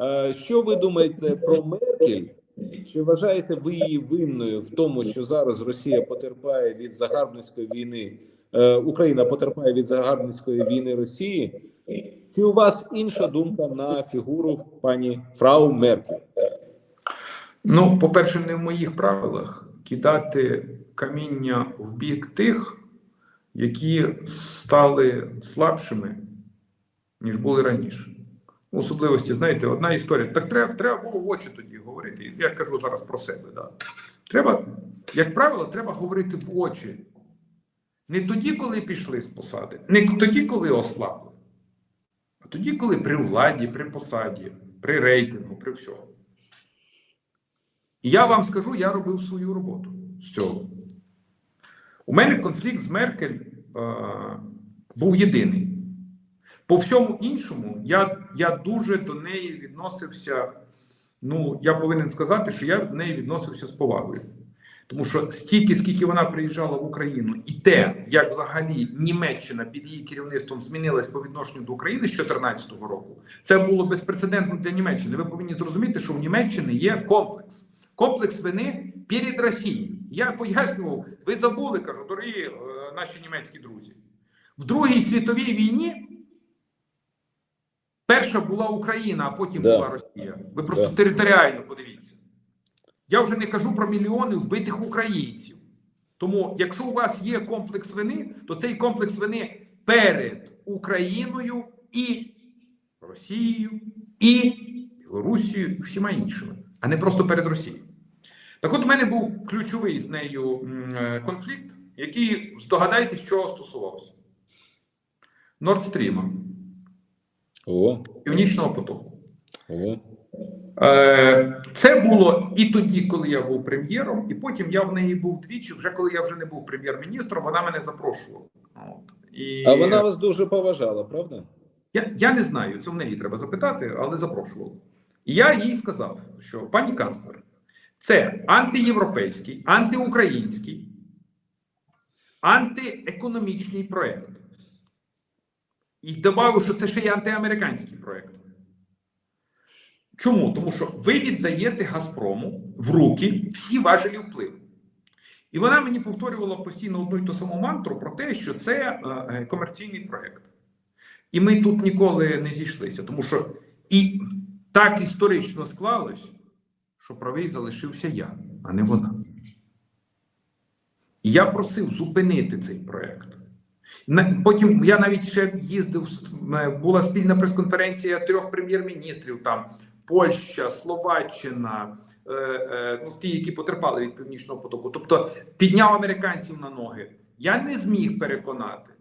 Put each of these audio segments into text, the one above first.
Е, Що ви думаєте про Меркель? Чи вважаєте ви її винною в тому, що зараз Росія потерпає від загарбницької війни? е, Україна потерпає від загарбницької війни Росії? Чи у вас інша думка на фігуру пані Фрау Меркель? Ну, по-перше, не в моїх правилах кидати каміння в бік тих, які стали слабшими, ніж були раніше. Особливості, знаєте, одна історія. Так треба, треба було в очі тоді говорити. Я кажу зараз про себе. Да. Треба, як правило, треба говорити в очі. Не тоді, коли пішли з посади, не тоді, коли ослабли, а тоді, коли при владі, при посаді, при рейтингу, при всьому. І я вам скажу, я робив свою роботу з цього. У мене конфлікт з Меркель е, був єдиний. По всьому іншому, я, я дуже до неї відносився. Ну, я повинен сказати, що я до неї відносився з повагою. Тому що стільки, скільки вона приїжджала в Україну, і те, як взагалі Німеччина під її керівництвом змінилась по відношенню до України з 2014 року, це було безпрецедентно для Німеччини. Ви повинні зрозуміти, що в Німеччині є комплекс. Комплекс вини перед Росією. Я пояснював, ви забули, кажу, дорогі е, наші німецькі друзі. В Другій світовій війні перша була Україна, а потім Да. була Росія. Ви просто Да. територіально подивіться. Я вже не кажу про мільйони вбитих українців. Тому, якщо у вас є комплекс вини, то цей комплекс вини перед Україною і Росією, і Білорусією, і всіма іншими, а не просто перед Росією. Так от у мене був ключовий з нею е, конфлікт, який здогадайтесь, чого стосувався. Нордстріма, О, Північного потоку. о. Е, Це було і тоді, коли я був прем'єром, і потім я в неї був двічі. Вже коли я вже не був прем'єр-міністром, вона мене запрошувала. І А вона вас дуже поважала, правда? я, я не знаю, це в неї треба запитати, але запрошувала. І я їй сказав, що пані канцлер, це антиєвропейський, антиукраїнський, антиекономічний проєкт. І додав, що це ще й антиамериканський проєкт. Чому? Тому що ви віддаєте Газпрому в руки всі важелі впливу. І вона мені повторювала постійно одну й ту саму мантру про те, що це е, е, комерційний проєкт. І ми тут ніколи не зійшлися, тому що і так історично склалось, що правий залишився я, а не вона. І я просив зупинити цей проєкт. Потім я навіть ще їздив, е, була спільна прес-конференція трьох прем'єр-міністрів там. Польща, Словаччина, е, е, ну, ті, які потерпали від північного потоку, тобто підняв американців на ноги. Я не зміг переконати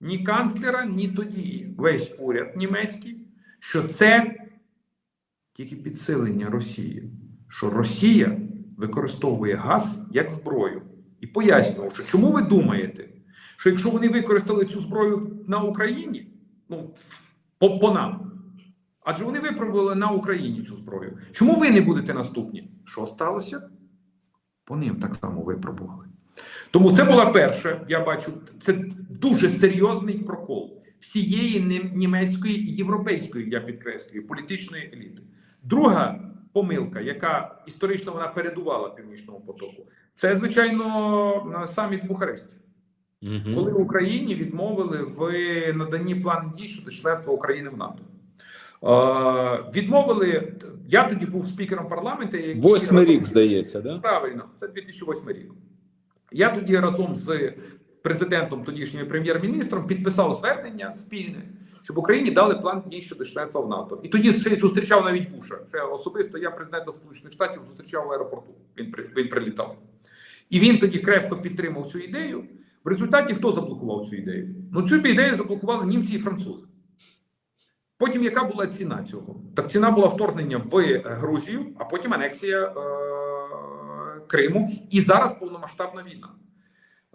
ні канцлера, ні тоді весь уряд німецький, що це тільки підсилення Росії, що Росія використовує газ як зброю. І пояснював, що чому ви думаєте, що якщо вони використали цю зброю на Україні, ну по, по нам, адже вони випробували на Україні цю зброю. Чому ви не будете наступні? Що сталося? По ним так само випробували. Тому це була перша, я бачу, це дуже серйозний прокол всієї німецької і європейської, я підкреслюю, політичної еліти. Друга помилка, яка історично вона передувала північному потоку, це звичайно саміт Бухаресті, Угу. коли Україні відмовили в наданні плану дій щодо членства України в НАТО. Е, відмовили. Я тоді був спікером парламенту. який Восьмий рік, здається, да? Правильно, це 2008 рік. Я тоді разом з президентом, тодішнім прем'єр-міністром, підписав звернення спільне, щоб Україні дали план дій щодо членства в НАТО. І тоді ще зустрічав навіть Буша. Ще особисто я президента Сполучених Штатів зустрічав в аеропорту. Він він прилітав. І він тоді крепко підтримав цю ідею. В результаті хто заблокував цю ідею? Ну цю б ідею заблокували німці і французи. Потім яка була ціна цього? Так ціна була вторгнення в е, Грузію, а потім анексія е- Криму, і зараз повномасштабна війна.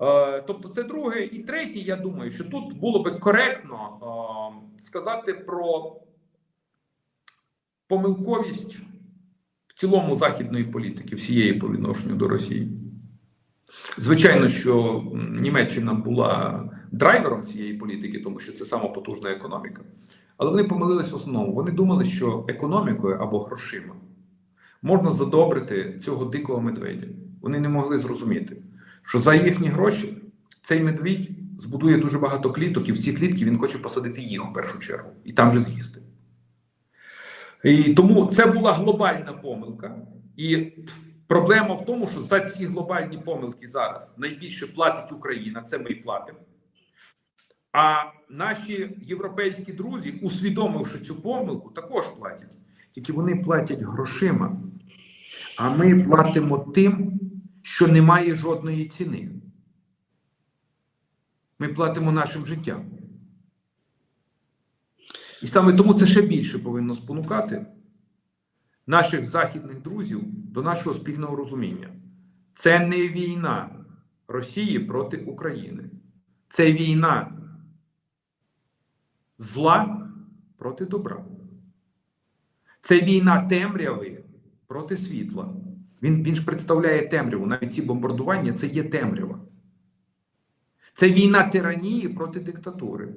Е, тобто, це друге. І третє, я думаю, що тут було би коректно е, сказати про помилковість в цілому західної політики, всієї по відношенню до Росії. Звичайно, що Німеччина була драйвером цієї політики, тому що це сама потужна економіка. Але вони помилились в основному. Вони думали, що економікою або грошима можна задобрити цього дикого медведя. Вони не могли зрозуміти, що за їхні гроші цей медвідь збудує дуже багато кліток, і в ці клітки він хоче посадити їх в першу чергу і там же з'їсти. І тому це була глобальна помилка. І проблема в тому, що за ці глобальні помилки зараз найбільше платить Україна, це ми і платимо. А наші європейські друзі, усвідомивши цю помилку, також платять. Тільки вони платять грошима, а ми платимо тим, що не має жодної ціни. Ми платимо нашим життям. І саме тому це ще більше повинно спонукати наших західних друзів до нашого спільного розуміння. Це не війна Росії проти України. Це війна зла проти добра. Це війна темряви проти світла. Він, він ж представляє темряву. Навіть ці бомбардування це є темрява. Це війна тиранії проти диктатури.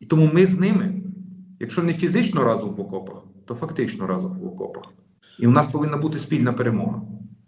І тому ми з ними, якщо не фізично разом в окопах, то фактично разом в окопах. І у нас повинна бути спільна перемога.